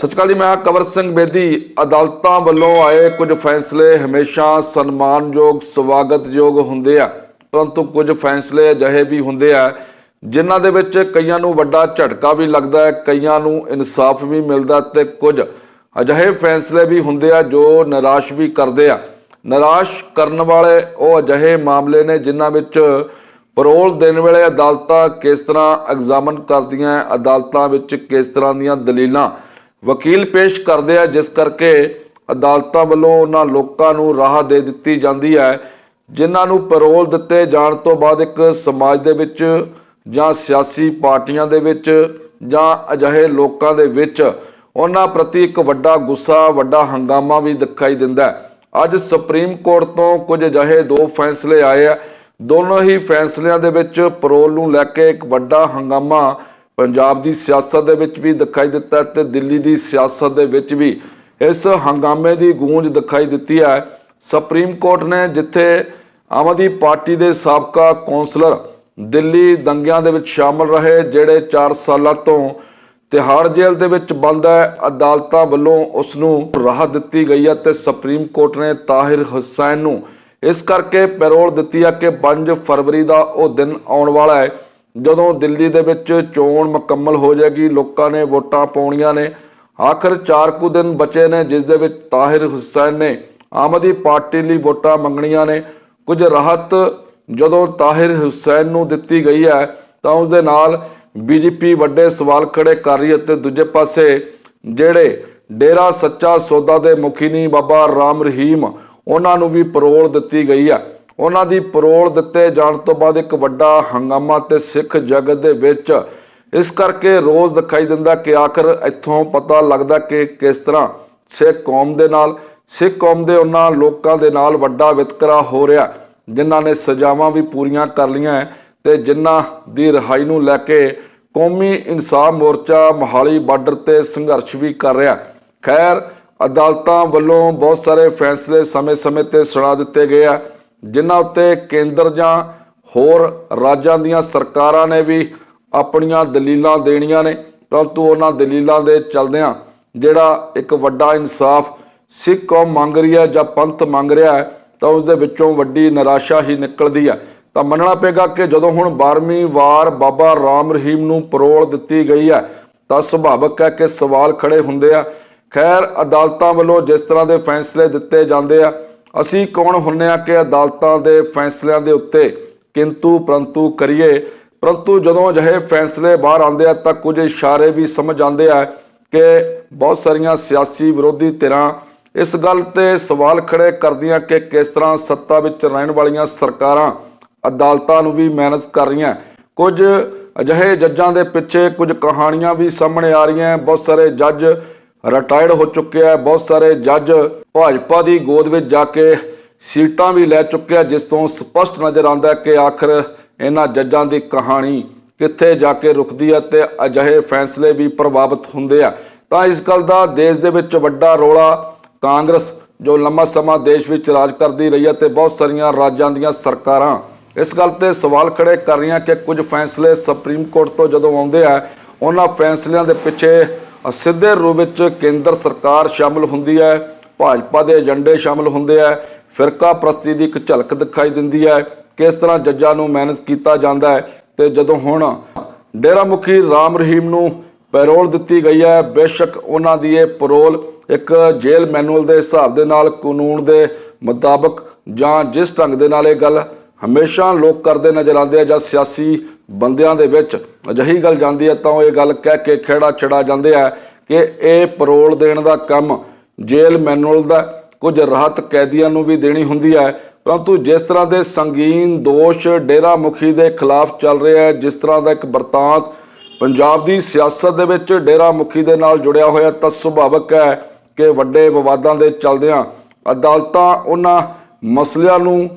ਸਤਿ ਸ਼੍ਰੀ ਅਕਾਲ ਜੀ, ਮੈਂ ਕਵਰ ਸਿੰਘ ਬੇਦੀ। ਅਦਾਲਤਾਂ ਵੱਲੋਂ ਆਏ ਕੁਝ ਫੈਸਲੇ ਹਮੇਸ਼ਾ ਸਨਮਾਨਯੋਗ, ਸਵਾਗਤਯੋਗ ਹੁੰਦੇ ਆ। ਪਰੰਤੂ ਕੁਝ ਫੈਸਲੇ ਅਜਿਹੇ ਵੀ ਹੁੰਦੇ ਆ, ਜਿਨ੍ਹਾਂ ਦੇ ਵਿੱਚ ਕਈਆਂ ਨੂੰ ਵੱਡਾ ਝਟਕਾ ਵੀ ਲੱਗਦਾ ਹੈ, ਕਈਆਂ ਨੂੰ ਇਨਸਾਫ ਵੀ ਮਿਲਦਾ ਤੇ ਕੁਝ ਅਜਿਹੇ ਫੈਸਲੇ ਵੀ ਹੁੰਦੇ ਆ ਜੋ ਨਿਰਾਸ਼ ਵੀ ਕਰਦੇ ਆ। ਨਿਰਾਸ਼ ਕਰਨ ਵਾਲੇ ਉਹ ਅਜਿਹੇ ਮਾਮਲੇ ਨੇ ਜਿਨ੍ਹਾਂ ਵਿੱਚ ਪਰੋਲ ਦੇਣ ਵੇਲੇ ਅਦਾਲਤਾਂ ਕਿਸ ਤਰ੍ਹਾਂ ਐਗਜ਼ਾਮਨ ਕਰਦੀਆਂ, ਅਦਾਲਤਾਂ ਵਿੱਚ ਕਿਸ ਤਰ੍ਹਾਂ ਦੀਆਂ ਦਲੀਲਾਂ ਵਕੀਲ ਪੇਸ਼ ਕਰਦੇ ਆ, ਜਿਸ ਕਰਕੇ ਅਦਾਲਤਾਂ ਵੱਲੋਂ ਉਹਨਾਂ ਲੋਕਾਂ ਨੂੰ ਰਾਹ ਦੇ ਦਿੱਤੀ ਜਾਂਦੀ ਹੈ, ਜਿਨ੍ਹਾਂ ਨੂੰ ਪੈਰੋਲ ਦਿੱਤੇ ਜਾਣ ਤੋਂ ਬਾਅਦ ਇੱਕ ਸਮਾਜ ਦੇ ਵਿੱਚ ਜਾਂ ਸਿਆਸੀ ਪਾਰਟੀਆਂ ਦੇ ਵਿੱਚ ਜਾਂ ਅਜਿਹੇ ਲੋਕਾਂ ਦੇ ਵਿੱਚ ਉਹਨਾਂ ਪ੍ਰਤੀ ਇੱਕ ਵੱਡਾ ਗੁੱਸਾ, ਵੱਡਾ ਹੰਗਾਮਾ ਵੀ ਦਿਖਾਈ ਦਿੰਦਾ ਹੈ। ਅੱਜ ਸੁਪਰੀਮ ਕੋਰਟ ਤੋਂ ਕੁਝ ਅਜਿਹੇ ਦੋ ਫੈਸਲੇ ਆਏ ਆ। ਦੋਨੋਂ ਹੀ ਫੈਸਲਿਆਂ ਦੇ ਵਿੱਚ ਪੈਰੋਲ ਨੂੰ ਲੈ ਕੇ ਇੱਕ ਵੱਡਾ ਹੰਗਾਮਾ ਪੰਜਾਬ ਦੀ ਸਿਆਸਤ ਦੇ ਵਿੱਚ ਵੀ ਦਿਖਾਈ ਦਿੱਤਾ ਹੈ ਤੇ ਦਿੱਲੀ ਦੀ ਸਿਆਸਤ ਦੇ ਵਿੱਚ ਵੀ ਇਸ ਹੰਗਾਮੇ ਦੀ ਗੂੰਜ ਦਿਖਾਈ ਦਿੱਤੀ ਹੈ। ਸੁਪਰੀਮ ਕੋਰਟ ਨੇ ਜਿੱਥੇ ਆਮ ਆਦਮੀ ਪਾਰਟੀ ਦੇ ਸਾਬਕਾ ਕੌਂਸਲਰ ਦਿੱਲੀ ਦੰਗਿਆਂ ਦੇ ਵਿੱਚ ਸ਼ਾਮਲ ਰਹੇ, ਜਿਹੜੇ 4 ਸਾਲਾਂ ਤੋਂ ਤਿਹਾੜ ਜੇਲ੍ਹ ਦੇ ਵਿੱਚ ਬੰਦ ਹੈ, ਅਦਾਲਤਾਂ ਵੱਲੋਂ ਉਸ ਨੂੰ ਰਾਹਤ ਦਿੱਤੀ ਗਈ ਹੈ ਤੇ ਸੁਪਰੀਮ ਕੋਰਟ ਨੇ ਤਾਹਿਰ ਹੁਸੈਨ ਨੂੰ ਇਸ ਕਰਕੇ ਪੈਰੋਲ ਦਿੱਤੀ ਹੈ ਕਿ 5 ਫਰਵਰੀ ਦਾ ਉਹ ਦਿਨ ਆਉਣ ਵਾਲਾ ਹੈ। ਜਦੋਂ ਦਿੱਲੀ ਦੇ ਵਿੱਚ ਚੋਣ ਮੁਕੰਮਲ ਹੋ ਜਾਏਗੀ, ਲੋਕਾਂ ਨੇ ਵੋਟਾਂ ਪਾਉਣੀਆਂ ਨੇ। ਆਖਰ 4 ਕੁ ਦਿਨ ਬਚੇ ਨੇ, ਜਿਸ ਦੇ ਵਿੱਚ ਤਾਹਿਰ ਹੁਸੈਨ ਨੇ ਆਮ ਆਦਮੀ ਪਾਰਟੀ ਲਈ ਵੋਟਾਂ ਮੰਗਣੀਆਂ ਨੇ। ਕੁਝ ਰਾਹਤ ਜਦੋਂ ਤਾਹਿਰ ਹੁਸੈਨ ਨੂੰ ਦਿੱਤੀ ਗਈ ਹੈ, ਤਾਂ ਉਸ ਦੇ ਨਾਲ ਬੀਜੇਪੀ ਵੱਡੇ ਸਵਾਲ ਖੜੇ ਕਰ ਰਹੀ ਹੈ ਤੇ ਦੂਜੇ ਪਾਸੇ ਜਿਹੜੇ ਡੇਰਾ ਸੱਚਾ ਸੌਦਾ ਦੇ ਮੁਖੀ ਨਹੀਂ ਬਾਬਾ ਰਾਮ ਰਹੀਮ, ਉਹਨਾਂ ਨੂੰ ਵੀ ਪਰੋਲ ਦਿੱਤੀ ਗਈ ਹੈ। ਉਹਨਾਂ ਦੀ ਪਰੋਲ ਦਿੱਤੇ ਜਾਣ ਤੋਂ ਬਾਅਦ ਇੱਕ ਵੱਡਾ ਹੰਗਾਮਾ ਤੇ ਸਿੱਖ ਜਗਤ ਦੇ ਵਿੱਚ ਇਸ ਕਰਕੇ ਰੋਜ਼ ਦਿਖਾਈ ਦਿੰਦਾ ਕਿ ਆਖਰ ਇੱਥੋਂ ਪਤਾ ਲੱਗਦਾ ਕਿ ਕਿਸ ਤਰ੍ਹਾਂ ਸਿੱਖ ਕੌਮ ਦੇ ਨਾਲ, ਸਿੱਖ ਕੌਮ ਦੇ ਉਹਨਾਂ ਲੋਕਾਂ ਦੇ ਨਾਲ ਵੱਡਾ ਵਿਤਕਰਾ ਹੋ ਰਿਹਾ। ਜਿਨ੍ਹਾਂ ਨੇ ਸਜ਼ਾਵਾਂ ਵੀ ਪੂਰੀਆਂ ਕਰ ਲਈਆਂ ਹੈ ਤੇ ਜਿਨ੍ਹਾਂ ਦੀ ਰਿਹਾਈ ਨੂੰ ਲੈ ਕੇ ਕੌਮੀ ਇਨਸਾਫ ਮੋਰਚਾ ਮੋਹਾਲੀ ਬਾਰਡਰ ਤੇ ਸੰਘਰਸ਼ ਵੀ ਕਰ ਰਿਹਾ। ਖੈਰ, ਅਦਾਲਤਾਂ ਵੱਲੋਂ ਬਹੁਤ ਸਾਰੇ ਫੈਸਲੇ ਸਮੇਂ-ਸਮੇਂ ਤੇ ਸੁਣਾ ਦਿੱਤੇ ਗਏ ਆ। ਜਿਨ੍ਹਾਂ ਉੱਤੇ ਕੇਂਦਰ ਜਾਂ ਹੋਰ ਰਾਜਾਂ ਦੀਆਂ ਸਰਕਾਰਾਂ ਨੇ ਵੀ ਆਪਣੀਆਂ ਦਲੀਲਾਂ ਦੇਣੀਆਂ ਨੇ, ਪਰੰਤੂ ਉਹਨਾਂ ਦਲੀਲਾਂ ਦੇ ਚਲਦਿਆਂ ਜਿਹੜਾ ਇੱਕ ਵੱਡਾ ਇਨਸਾਫ ਸਿੱਖ ਕੌਮ ਮੰਗ ਰਹੀ ਹੈ ਜਾਂ ਪੰਥ ਮੰਗ ਰਿਹਾ ਹੈ, ਤਾਂ ਉਸ ਦੇ ਵਿੱਚੋਂ ਵੱਡੀ ਨਿਰਾਸ਼ਾ ਹੀ ਨਿਕਲਦੀ ਹੈ। ਤਾਂ ਮੰਨਣਾ ਪਏਗਾ ਕਿ ਜਦੋਂ ਹੁਣ 12ਵੀਂ ਵਾਰ ਬਾਬਾ ਰਾਮ ਰਹੀਮ ਨੂੰ ਪਰੋਲ ਦਿੱਤੀ ਗਈ ਹੈ, ਤਾਂ ਸੁਭਾਵਕ ਹੈ ਕਿ ਸਵਾਲ ਖੜੇ ਹੁੰਦੇ ਆ। ਖੈਰ, ਅਦਾਲਤਾਂ ਵੱਲੋਂ ਜਿਸ ਤਰ੍ਹਾਂ ਦੇ ਫੈਸਲੇ ਦਿੱਤੇ ਜਾਂਦੇ ਆ ਅਸੀਂ ਕੌਣ ਹੁੰਨੇ ਆ ਕਿ ਅਦਾਲਤਾਂ ਦੇ ਫੈਸਲਿਆਂ ਦੇ ਉੱਤੇ ਕਿੰਤੂ ਪਰੰਤੂ ਕਰੀਏ? ਪਰੰਤੂ ਜਦੋਂ ਅਜਿਹੇ ਫੈਸਲੇ ਬਾਹਰ ਆਉਂਦੇ ਆ ਤਾਂ ਕੁਝ ਇਸ਼ਾਰੇ ਵੀ ਸਮਝ ਆਉਂਦੇ ਆ ਕਿ ਬਹੁਤ ਸਾਰੀਆਂ ਸਿਆਸੀ ਵਿਰੋਧੀ ਧਿਰਾਂ ਇਸ ਗੱਲ ਤੇ ਸਵਾਲ ਖੜੇ ਕਰਦੀਆਂ ਕਿ ਕਿਸ ਤਰ੍ਹਾਂ ਸੱਤਾ ਵਿੱਚ ਰਹਿਣ ਵਾਲੀਆਂ ਸਰਕਾਰਾਂ ਅਦਾਲਤਾਂ ਨੂੰ ਵੀ ਮੈਨੇਜ ਕਰ ਰਹੀਆਂ। ਕੁਝ ਅਜਿਹੇ ਜੱਜਾਂ ਦੇ ਪਿੱਛੇ ਕੁਝ ਕਹਾਣੀਆਂ ਵੀ ਸਾਹਮਣੇ ਆ ਰਹੀਆਂ। ਬਹੁਤ ਸਾਰੇ ਜੱਜ ਰਿਟਾਇਰਡ ਹੋ ਚੁੱਕੇ ਆ, ਬਹੁਤ ਸਾਰੇ ਜੱਜ ਭਾਜਪਾ ਦੀ ਗੋਦ ਵਿੱਚ ਜਾ ਕੇ ਸੀਟਾਂ ਵੀ ਲੈ ਚੁੱਕਿਆ, ਜਿਸ ਤੋਂ ਸਪਸ਼ਟ ਨਜ਼ਰ ਆਉਂਦਾ ਕਿ ਆਖਰ ਇਹਨਾਂ ਜੱਜਾਂ ਦੀ ਕਹਾਣੀ ਕਿੱਥੇ ਜਾ ਕੇ ਰੁਕਦੀ ਹੈ ਤੇ ਅਜਿਹੇ ਫੈਸਲੇ ਵੀ ਪ੍ਰਭਾਵਿਤ ਹੁੰਦੇ ਆ। ਤਾਂ ਇਸ ਗੱਲ ਦਾ ਦੇਸ਼ ਦੇ ਵਿੱਚ ਵੱਡਾ ਰੋਲਾ ਕਾਂਗਰਸ, ਜੋ ਲੰਮਾ ਸਮਾਂ ਦੇਸ਼ ਵਿੱਚ ਰਾਜ ਕਰਦੀ ਰਹੀ ਹੈ ਤੇ ਬਹੁਤ ਸਾਰੀਆਂ ਰਾਜਾਂ ਦੀਆਂ ਸਰਕਾਰਾਂ ਇਸ ਗੱਲ ਤੇ ਸਵਾਲ ਖੜੇ ਕਰ ਰਹੀਆਂ ਕਿ ਕੁਝ ਫੈਸਲੇ ਸੁਪਰੀਮ ਕੋਰਟ ਤੋਂ ਜਦੋਂ ਆਉਂਦੇ ਆ, ਉਹਨਾਂ ਫੈਸਲਿਆਂ ਦੇ ਪਿੱਛੇ ਸਿੱਧੇ ਰੂਪ ਵਿੱਚ ਕੇਂਦਰ ਸਰਕਾਰ ਸ਼ਾਮਲ ਹੁੰਦੀ ਹੈ। ਭਾਜਪਾ ਦੇ ਏਜੰਡੇ ਸ਼ਾਮਲ ਹੁੰਦੇ ਆ, ਫਿਰਕਾ ਪ੍ਰਸਤੀ ਦੀ ਇੱਕ ਝਲਕ ਦਿਖਾਈ ਦਿੰਦੀ ਹੈ ਕਿਸ ਤਰ੍ਹਾਂ ਜੱਜਾਂ ਨੂੰ ਮੈਨੇਜ ਕੀਤਾ ਜਾਂਦਾ ਹੈ ਤੇ ਜਦੋਂ ਹੁਣ ਡੇਰਾ ਮੁਖੀ ਰਾਮ ਰਹੀਮ ਨੂੰ ਪੈਰੋਲ ਦਿੱਤੀ ਗਈ ਹੈ, ਬੇਸ਼ੱਕ ਉਹਨਾਂ ਦੀ ਇਹ ਪੈਰੋਲ ਇੱਕ ਜੇਲ੍ਹ ਮੈਨੂਅਲ ਦੇ ਹਿਸਾਬ ਦੇ ਨਾਲ, ਕਾਨੂੰਨ ਦੇ ਮੁਤਾਬਕ ਜਾਂ ਜਿਸ ਢੰਗ ਦੇ ਨਾਲ ਇਹ ਗੱਲ ਹਮੇਸ਼ਾ ਲੋਕ ਕਰਦੇ ਨਜ਼ਰ ਆਉਂਦੇ ਆ ਜਾਂ ਸਿਆਸੀ ਬੰਦਿਆਂ ਦੇ ਵਿੱਚ ਅਜਿਹੀ ਗੱਲ ਜਾਂਦੀ ਹੈ, ਤਾਂ ਉਹ ਇਹ ਗੱਲ ਕਹਿ ਕੇ ਖੇੜਾ ਛੜਾ ਜਾਂਦੇ ਆ ਕਿ ਇਹ ਪੈਰੋਲ ਦੇਣ ਦਾ ਕੰਮ ਜੇਲ੍ਹ ਮੈਨੂਅਲ ਦਾ ਕੁਝ ਰਾਹਤ ਕੈਦੀਆਂ ਨੂੰ ਵੀ ਦੇਣੀ ਹੁੰਦੀ ਹੈ। ਪਰੰਤੂ ਜਿਸ ਤਰ੍ਹਾਂ ਦੇ ਸੰਗੀਨ ਦੋਸ਼ ਡੇਰਾ ਮੁਖੀ ਦੇ ਖਿਲਾਫ ਚੱਲ ਰਿਹਾ ਹੈ, ਜਿਸ ਤਰ੍ਹਾਂ ਦਾ ਇੱਕ ਵਰਤਾਂਤ ਪੰਜਾਬ ਦੀ ਸਿਆਸਤ ਦੇ ਵਿੱਚ ਡੇਰਾ ਮੁਖੀ ਦੇ ਨਾਲ ਜੁੜਿਆ ਹੋਇਆ ਤਾਂ ਸੁਭਾਵਕ ਹੈ ਕਿ ਵੱਡੇ ਵਿਵਾਦਾਂ ਦੇ ਚੱਲਦਿਆਂ ਅਦਾਲਤਾਂ ਉਹਨਾਂ ਮਸਲਿਆਂ ਨੂੰ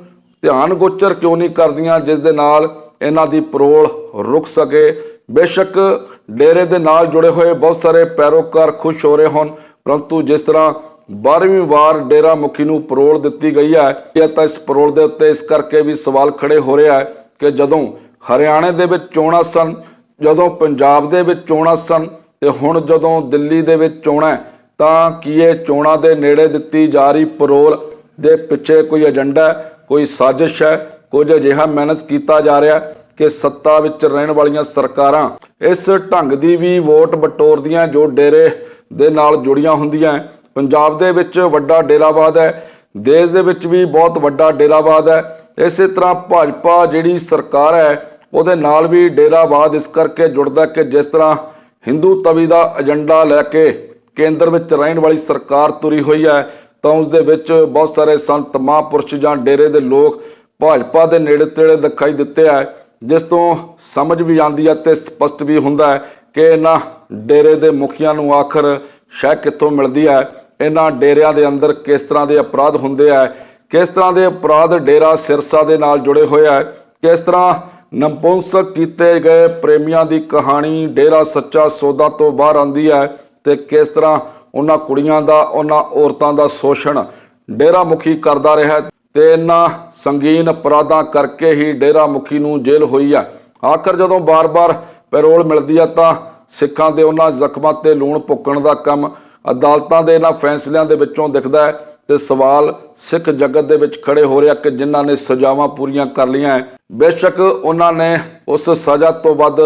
ਧਿਆਨ ਗੋਚਰ ਕਿਉਂ ਨਹੀਂ ਕਰਦੀਆਂ, ਜਿਸ ਦੇ ਨਾਲ ਇਹਨਾਂ ਦੀ ਪਰੋਲ ਰੁਕ ਸਕੇ। ਬੇਸ਼ੱਕ ਡੇਰੇ ਦੇ ਨਾਲ ਜੁੜੇ ਹੋਏ ਬਹੁਤ ਸਾਰੇ ਪੈਰੋਕਾਰ ਖੁਸ਼ ਹੋ ਰਹੇ ਹੋਣ। ਪਰੰਤੂ ਜਿਸ ਤਰ੍ਹਾਂ 12ਵੀਂ ਵਾਰ ਡੇਰਾ ਮੁਖੀ ਨੂੰ ਪਰੋਲ ਦਿੱਤੀ ਗਈ ਹੈ, ਇਹ ਤਾਂ ਇਸ ਪਰੋਲ ਦੇ ਉੱਤੇ ਇਸ ਕਰਕੇ ਵੀ ਸਵਾਲ ਖੜੇ ਹੋ ਰਿਹਾ ਹੈ ਕਿ ਜਦੋਂ ਹਰਿਆਣੇ ਦੇ ਵਿੱਚ ਚੋਣਾਂ ਸਨ, ਜਦੋਂ ਪੰਜਾਬ ਦੇ ਵਿੱਚ ਚੋਣਾਂ ਸਨ ਤੇ ਹੁਣ ਜਦੋਂ ਦਿੱਲੀ ਦੇ ਵਿੱਚ ਚੋਣਾਂ ਤਾਂ ਕੀ ਇਹ ਚੋਣਾਂ ਦੇ ਨੇੜੇ ਦਿੱਤੀ ਜਾ ਰਹੀ ਪਰੋਲ ਦੇ ਪਿੱਛੇ ਕੋਈ ਏਜੰਡਾ ਕੋਈ ਸਾਜ਼ਿਸ਼ ਹੈ, ਕੁਝ ਅਜਿਹਾ ਮੈਨੇਜ ਕੀਤਾ ਜਾ ਰਿਹਾ ਕਿ ਸੱਤਾ ਵਿੱਚ ਰਹਿਣ ਵਾਲੀਆਂ ਸਰਕਾਰਾਂ ਇਸ ਢੰਗ ਦੀ ਵੀ ਵੋਟ ਬਟੋਰਦੀਆਂ ਜੋ ਡੇਰੇ ਦੇ ਨਾਲ ਜੁੜੀਆਂ ਹੁੰਦੀਆਂ ਪੰਜਾਬ ਦੇ ਵਿੱਚ ਵੱਡਾ ਡੇਰਾਵਾਦ ਹੈ। ਦੇਸ਼ ਦੇ ਵਿੱਚ ਵੀ ਬਹੁਤ ਵੱਡਾ ਡੇਰਾਵਾਦ ਹੈ। ਇਸੇ ਤਰ੍ਹਾਂ ਭਾਜਪਾ ਜਿਹੜੀ ਸਰਕਾਰ ਹੈ, ਉਹਦੇ ਨਾਲ ਵੀ ਡੇਰਾਵਾਦ ਇਸ ਕਰਕੇ ਜੁੜਦਾ ਕਿ ਜਿਸ ਤਰ੍ਹਾਂ ਹਿੰਦੂ ਤਵੀ ਦਾ ਏਜੰਡਾ ਲੈ ਕੇ ਕੇਂਦਰ ਵਿੱਚ ਰਹਿਣ ਵਾਲੀ ਸਰਕਾਰ ਤੁਰੀ ਹੋਈ ਹੈ, ਤਾਂ ਉਸ ਦੇ ਵਿੱਚ ਬਹੁਤ ਸਾਰੇ ਸੰਤ ਮਹਾਂਪੁਰਸ਼ ਜਾਂ ਡੇਰੇ ਦੇ ਲੋਕ ਭਾਜਪਾ ਦੇ ਨੇੜੇ ਤੇੜੇ ਦਿਖਾਈ ਦਿੱਤੇ ਹੈ। ਜਿਸ ਤੋਂ ਸਮਝ ਵੀ ਆਉਂਦੀ ਹੈ ਤੇ ਸਪਸ਼ਟ ਵੀ ਹੁੰਦਾ ਹੈ ਕਿ ਇਹਨਾਂ ਡੇਰੇ ਦੇ ਮੁਖੀਆਂ ਨੂੰ ਆਖਰ ਸ਼ਹਿ ਕਿੱਥੋਂ ਮਿਲਦੀ ਹੈ? ਇਹਨਾਂ ਡੇਰਿਆਂ ਦੇ ਅੰਦਰ ਕਿਸ ਤਰ੍ਹਾਂ ਦੇ ਅਪਰਾਧ ਹੁੰਦੇ ਆ ਕਿਸ ਤਰ੍ਹਾਂ ਦੇ ਅਪਰਾਧ ਡੇਰਾ ਸਿਰਸਾ ਦੇ ਨਾਲ ਜੁੜੇ ਹੋਏ ਆ ਕਿਸ ਤਰ੍ਹਾਂ ਨਪੁੰਸਕ ਕੀਤੇ ਗਏ ਪ੍ਰੇਮੀਆਂ ਦੀ ਕਹਾਣੀ ਡੇਰਾ ਸੱਚਾ ਸੌਦਾ ਤੋਂ ਬਾਹਰ ਆਉਂਦੀ ਹੈ ਤੇ ਕਿਸ ਤਰ੍ਹਾਂ ਉਹਨਾਂ ਕੁੜੀਆਂ ਦਾ, ਉਹਨਾਂ ਔਰਤਾਂ ਦਾ ਸ਼ੋਸ਼ਣ ਡੇਰਾ ਮੁਖੀ ਕਰਦਾ ਰਿਹਾ ਹੈ ਤੇ ਇਹਨਾਂ ਸੰਗੀਨ ਅਪਰਾਧਾਂ ਕਰਕੇ ਹੀ ਡੇਰਾ ਮੁਖੀ ਨੂੰ ਜੇਲ੍ਹ ਹੋਈ ਹੈ। ਆਖਰ ਜਦੋਂ ਬਾਰ-ਬਾਰ ਪੈਰੋਲ ਮਿਲਦੀ ਹੈ ਤਾਂ ਸਿੱਖਾਂ ਦੇ ਉਹਨਾਂ ਜ਼ਖਮਾਂ ਤੇ ਲੂਣ ਭੁੱਕਣ ਦਾ ਕੰਮ ਅਦਾਲਤਾਂ ਦੇ ਇਹਨਾਂ ਫੈਸਲਿਆਂ ਦੇ ਵਿੱਚੋਂ ਦਿਖਦਾ ਹੈ ਤੇ ਸਵਾਲ ਸਿੱਖ ਜਗਤ ਦੇ ਵਿੱਚ ਖੜੇ ਹੋ ਰਿਹਾ ਕਿ ਜਿਨ੍ਹਾਂ ਨੇ ਸਜ਼ਾਵਾਂ ਪੂਰੀਆਂ ਕਰ ਲਈਆਂ ਹੈ। ਬੇਸ਼ੱਕ ਉਹਨਾਂ ਨੇ ਉਸ ਸਜ਼ਾ ਤੋਂ ਵੱਧ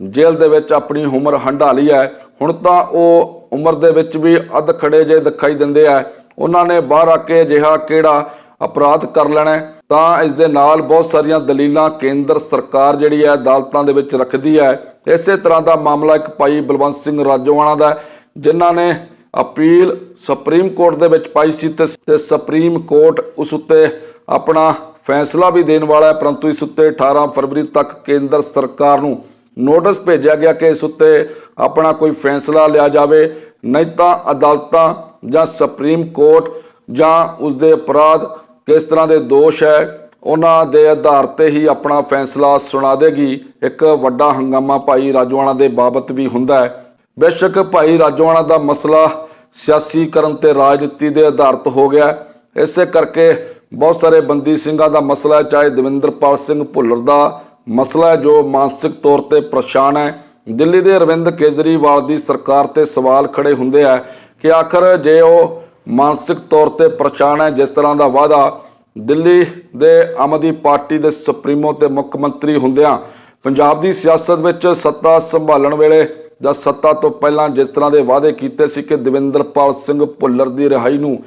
ਜੇਲ੍ਹ ਦੇ ਵਿੱਚ ਆਪਣੀ ਉਮਰ ਹੰਢਾ ਲਈ ਹੈ। ਹੁਣ ਤਾਂ ਉਹ ਉਮਰ ਦੇ ਵਿੱਚ ਵੀ ਅੱਧ ਖੜੇ ਜੇ ਦਿਖਾਈ ਦਿੰਦੇ ਆ। ਉਹਨਾਂ ਨੇ ਬਾਹਰ ਆ ਕੇ ਅਜਿਹਾ ਕਿਹੜਾ ਅਪਰਾਧ ਕਰ ਲੈਣਾ ਤਾਂ ਇਸ ਦੇ ਨਾਲ ਬਹੁਤ ਸਾਰੀਆਂ ਦਲੀਲਾਂ ਕੇਂਦਰ ਸਰਕਾਰ ਜਿਹੜੀ ਹੈ ਅਦਾਲਤਾਂ ਦੇ ਵਿੱਚ ਰੱਖਦੀ ਹੈ। ਇਸੇ ਤਰ੍ਹਾਂ ਦਾ ਮਾਮਲਾ ਇੱਕ ਭਾਈ ਬਲਵੰਤ ਸਿੰਘ ਰਾਜੋਆਣਾ ਦਾ ਹੈ, ਜਿਨ੍ਹਾਂ ਨੇ ਅਪੀਲ ਸੁਪਰੀਮ ਕੋਰਟ ਦੇ ਵਿੱਚ ਪਾਈ ਸੀ ਤੇ ਤੇ ਸੁਪਰੀਮ ਕੋਰਟ ਉਸ ਉੱਤੇ ਆਪਣਾ ਫੈਸਲਾ ਵੀ ਦੇਣ ਵਾਲਾ ਹੈ ਪਰੰਤੂ ਇਸ ਉੱਤੇ 18 ਫਰਵਰੀ ਤੱਕ ਕੇਂਦਰ ਸਰਕਾਰ ਨੂੰ ਨੋਟਿਸ ਭੇਜਿਆ ਗਿਆ ਕਿ ਇਸ ਉੱਤੇ ਆਪਣਾ ਕੋਈ ਫੈਸਲਾ ਲਿਆ ਜਾਵੇ। ਨਹੀਂ ਤਾਂ ਅਦਾਲਤਾਂ ਜਾਂ ਸੁਪਰੀਮ ਕੋਰਟ ਜਾਂ ਉਸ ਦੇ ਅਪਰਾਧ ਕਿਸ ਤਰ੍ਹਾਂ ਦੇ ਦੋਸ਼ ਹੈ, ਉਹਨਾਂ ਦੇ ਆਧਾਰ ਤੇ ਹੀ ਆਪਣਾ ਫੈਸਲਾ ਸੁਣਾ ਦੇਗੀ। ਇੱਕ ਵੱਡਾ ਹੰਗਾਮਾ ਭਾਈ ਰਾਜਵਾਨਾ ਦੇ ਬਾਬਤ ਵੀ ਹੁੰਦਾ ਹੈ। ਬੇਸ਼ੱਕ ਭਾਈ ਰਾਜਵਾਨਾ ਦਾ ਮਸਲਾ ਸਿਆਸੀਕਰਨ ਤੇ ਰਾਜਨੀਤੀ ਦੇ ਆਧਾਰਿਤ ਹੋ ਗਿਆ ਇਸੇ ਕਰਕੇ ਬਹੁਤ ਸਾਰੇ ਬੰਦੀ ਸਿੰਘਾਂ ਦਾ ਮਸਲਾ ਹੈ, ਚਾਹੇ ਦਵਿੰਦਰਪਾਲ ਸਿੰਘ ਭੁੱਲਰ ਦਾ ਮਸਲਾ ਹੈ, ਜੋ ਮਾਨਸਿਕ ਤੌਰ ਤੇ ਪਰੇਸ਼ਾਨ ਹੈ। ਦਿੱਲੀ ਦੇ ਅਰਵਿੰਦ ਕੇਜਰੀਵਾਲ ਦੀ ਸਰਕਾਰ ਤੇ ਸਵਾਲ ਖੜੇ ਹੁੰਦੇ ਆ ਕਿ ਆਖਰ ਜੇ ਉਹ ਮਾਨਸਿਕ ਤੌਰ ਤੇ ਪਰੇਸ਼ਾਨ ਹੈ। ਜਿਸ ਤਰ੍ਹਾਂ ਦਾ ਵਾਅਦਾ ਦਿੱਲੀ ਦੇ ਆਮ ਆਦਮੀ ਪਾਰਟੀ ਦੇ ਸੁਪਰੀਮੋ ਤੇ ਮੁੱਖ ਮੰਤਰੀ ਹੁੰਦਿਆਂ ਪੰਜਾਬ ਦੀ ਸਿਆਸਤ ਵਿੱਚ ਸੱਤਾ ਸੰਭਾਲਣ ਵੇਲੇ ਜਾਂ ਸੱਤਾ ਤੋਂ ਪਹਿਲਾਂ ਜਿਸ ਤਰ੍ਹਾਂ ਦੇ ਵਾਅਦੇ ਕੀਤੇ ਸੀ ਕਿ ਦਵਿੰਦਰਪਾਲ ਸਿੰਘ ਭੁੱਲਰ ਦੀ ਰਿਹਾਈ ਨੂੰ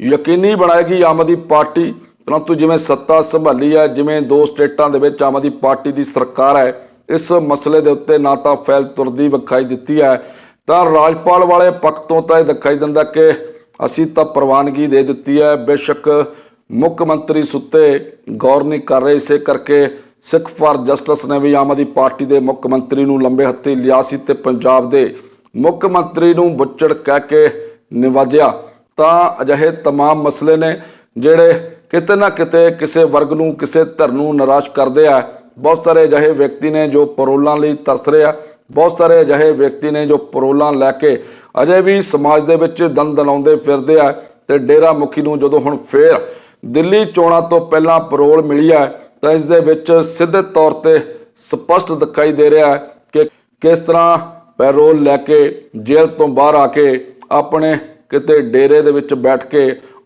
ਯਕੀਨੀ ਬਣਾਏਗੀ ਆਮ ਆਦਮੀ ਪਾਰਟੀ, ਪਰੰਤੂ ਜਿਵੇਂ ਸੱਤਾ ਸੰਭਾਲੀ ਹੈ, ਜਿਵੇਂ ਦੋ ਸਟੇਟਾਂ ਦੇ ਵਿੱਚ ਆਮ ਆਦਮੀ ਪਾਰਟੀ ਦੀ ਸਰਕਾਰ ਹੈ, ਇਸ ਮਸਲੇ ਦੇ ਉੱਤੇ ਨਾ ਤਾਂ ਫੈਲ ਤੁਰਦੀ ਵਿਖਾਈ ਦਿੱਤੀ ਹੈ। ਤਾਂ ਰਾਜਪਾਲ ਵਾਲੇ ਪੱਖ ਤੋਂ ਤਾਂ ਇਹ ਦਿਖਾਈ ਦਿੰਦਾ ਕਿ ਅਸੀਂ ਤਾਂ ਪ੍ਰਵਾਨਗੀ ਦੇ ਦਿੱਤੀ ਹੈ ਬੇਸ਼ੱਕ ਮੁੱਖ ਮੰਤਰੀ ਸੁੱਤੇ ਗੌਰ ਨਹੀਂ ਕਰ ਰਹੇ ਇਸੇ ਕਰਕੇ ਸਿੱਖ ਫਾਰ ਜਸਟਿਸ ਨੇ ਵੀ ਆਮ ਆਦਮੀ ਪਾਰਟੀ ਦੇ ਮੁੱਖ ਮੰਤਰੀ ਨੂੰ ਲੰਬੇ ਹੱਥੀ ਲਿਆ ਸੀ ਤੇ ਪੰਜਾਬ ਦੇ ਮੁੱਖ ਮੰਤਰੀ ਨੂੰ ਬੁੱਚੜ ਕਹਿ ਕੇ ਨਿਵਾਜਿਆ ਤਾਂ ਅਜਿਹੇ तमाम ਮਸਲੇ ਨੇ ਜਿਹੜੇ ਕਿਤੇ ਨਾ ਕਿਤੇ ਕਿਸੇ ਵਰਗ ਨੂੰ ਕਿਸੇ ਧਿਰ ਨੂੰ ਨਿਰਾਸ਼ ਕਰਦੇ ਆ ਬਹੁਤ ਸਾਰੇ ਅਜਿਹੇ ਵਿਅਕਤੀ ਨੇ ਜੋ ਪਰੋਲਾਂ ਲਈ ਤਰਸ ਰਹੇ ਆ ਬਹੁਤ ਸਾਰੇ ਅਜਿਹੇ ਵਿਅਕਤੀ ਨੇ ਜੋ ਪਰੋਲਾਂ ਲੈ ਕੇ ਅਜੇ ਵੀ ਸਮਾਜ ਦੇ ਵਿੱਚ ਦੰਦ ਦਲਾਉਂਦੇ ਫਿਰਦੇ ਆ ਤੇ ਡੇਰਾ ਮੁਖੀ ਨੂੰ ਜਦੋਂ ਹੁਣ ਫੇਰ ਦਿੱਲੀ ਚੋਣਾਂ ਤੋਂ ਪਹਿਲਾਂ ਪਰੋਲ ਮਿਲੀ ਹੈ ਤਾਂ ਇਸ ਦੇ ਵਿੱਚ ਸਿੱਧੇ ਤੌਰ ਤੇ ਸਪਸ਼ਟ ਦਿਖਾਈ ਦੇ ਰਿਹਾ ਹੈ ਕਿ ਕਿਸ ਤਰ੍ਹਾਂ ਪੈਰੋਲ ਲੈ ਕੇ ਜੇਲ੍ਹ ਤੋਂ ਬਾਹਰ ਆ ਕੇ ਆਪਣੇ ਕਿਤੇ ਡੇਰੇ ਦੇ ਵਿੱਚ ਬੈਠ ਕੇ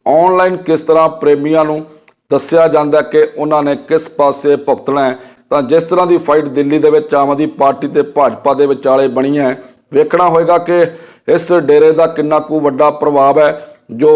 ਆਨਲਾਈਨ ਕਿਸ ਤਰ੍ਹਾਂ ਪ੍ਰੇਮੀਆਂ ਨੂੰ ਦੱਸਿਆ ਜਾਂਦਾ ਕਿ ਉਹਨਾਂ ਨੇ ਕਿਸ ਪਾਸੇ ਭੁਗਤਣਾ ਹੈ। ਤਾਂ ਜਿਸ ਤਰ੍ਹਾਂ ਦੀ ਫਾਈਟ ਦਿੱਲੀ ਦੇ ਵਿੱਚ ਆਮ ਆਦਮੀ ਪਾਰਟੀ ਤੇ ਭਾਜਪਾ ਦੇ ਵਿਚਾਲੇ ਬਣੀ ਹੈ, ਵੇਖਣਾ ਹੋਏਗਾ ਕਿ ਇਸ ਡੇਰੇ ਦਾ ਕਿੰਨਾ ਕੁ ਵੱਡਾ ਪ੍ਰਭਾਵ ਹੈ, ਜੋ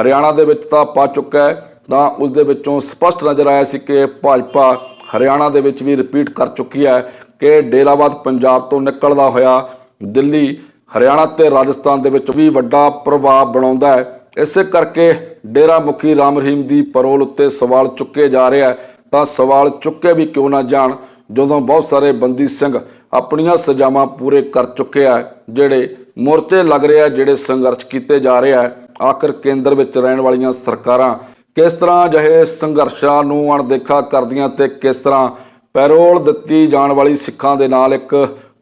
ਹਰਿਆਣਾ ਦੇ ਵਿੱਚ ਤਾਂ ਪਾ ਚੁੱਕਾ ਹੈ, ਤਾਂ ਉਸ ਦੇ ਵਿੱਚੋਂ ਸਪਸ਼ਟ ਨਜ਼ਰ ਆਇਆ ਸੀ ਕਿ ਭਾਜਪਾ ਹਰਿਆਣਾ ਦੇ ਵਿੱਚ ਵੀ ਰਿਪੀਟ ਕਰ ਚੁੱਕੀ ਹੈ ਕਿ ਡੇਰਾਵਾਦ ਪੰਜਾਬ ਤੋਂ ਨਿਕਲਦਾ ਹੋਇਆ ਦਿੱਲੀ, ਹਰਿਆਣਾ ਤੇ ਰਾਜਸਥਾਨ ਦੇ ਵਿੱਚ ਵੀ ਵੱਡਾ ਪ੍ਰਭਾਵ ਬਣਾਉਂਦਾ ਹੈ। ਇਸੇ ਕਰਕੇ ਡੇਰਾ ਮੁਖੀ ਰਾਮ ਰਹੀਮ ਦੀ ਪਰੋਲ ਉੱਤੇ ਸਵਾਲ ਚੁੱਕੇ ਜਾ ਰਿਹਾ ਹੈ। ਤਾਂ ਸਵਾਲ ਚੁੱਕੇ ਵੀ ਕਿਉਂ ਨਾ ਜਾਣ, ਜਦੋਂ ਬਹੁਤ ਸਾਰੇ ਬੰਦੀ ਸਿੰਘ ਆਪਣੀਆਂ ਸਜ਼ਾਵਾਂ ਪੂਰੇ ਕਰ ਚੁੱਕੇ ਆ, ਜਿਹੜੇ ਮੋਰਚੇ ਲੱਗ ਰਹੇ ਆ ਜਿਹੜੇ ਸੰਘਰਸ਼ ਕੀਤੇ ਜਾ ਰਹੇ ਆ। ਆਖਰ ਕੇਂਦਰ ਵਿੱਚ ਰਹਿਣ ਵਾਲੀਆਂ ਸਰਕਾਰਾਂ ਕਿਸ ਤਰ੍ਹਾਂ ਅਜਿਹੇ ਸੰਘਰਸ਼ਾਂ ਨੂੰ ਅਣਦੇਖਾ ਕਰਦੀਆਂ ਤੇ ਕਿਸ ਤਰ੍ਹਾਂ ਪੈਰੋਲ ਦਿੱਤੀ ਜਾਣ ਵਾਲੀ ਸਿੱਖਾਂ ਦੇ ਨਾਲ ਇੱਕ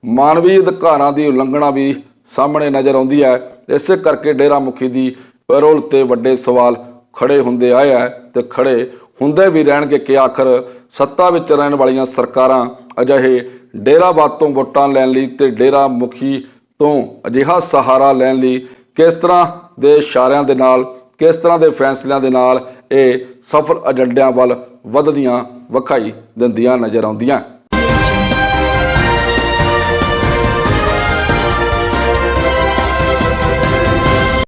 ਮਾਨਵੀ ਅਧਿਕਾਰਾਂ ਦੀ ਉਲੰਘਣਾ ਵੀ ਸਾਹਮਣੇ ਨਜ਼ਰ ਆਉਂਦੀ ਹੈ। ਇਸੇ ਕਰਕੇ ਡੇਰਾ ਮੁਖੀ ਦੀ ਪੈਰੋਲ ਤੇ ਵੱਡੇ ਸਵਾਲ ਖੜੇ ਹੁੰਦੇ ਆਏ ਆ ਤੇ ਖੜੇ ਹੁੰਦੇ ਵੀ ਰਹਿਣਗੇ ਕਿ ਆਖਰ ਸੱਤਾ ਵਿੱਚ ਰਹਿਣ ਵਾਲੀਆਂ ਸਰਕਾਰਾਂ ਅਜਿਹੇ ਡੇਰਾਬਾਦ ਤੋਂ ਵੋਟਾਂ ਲੈਣ ਲਈ ਤੇ ਡੇਰਾ ਮੁਖੀ ਤੋਂ ਅਜਿਹਾ ਸਹਾਰਾ ਲੈਣ ਲਈ ਕਿਸ ਤਰ੍ਹਾਂ ਦੇ ਇਸ਼ਾਰਿਆਂ ਦੇ ਨਾਲ, ਕਿਸ ਤਰ੍ਹਾਂ ਦੇ ਫੈਸਲਿਆਂ ਦੇ ਨਾਲ ਇਹ ਸਫਲ ਏਜੰਡਿਆਂ ਵੱਲ ਵੱਧਦੀਆਂ, ਵਿਖਾਈ ਦਿੰਦੀਆਂ ਨਜ਼ਰ ਆਉਂਦੀਆਂ।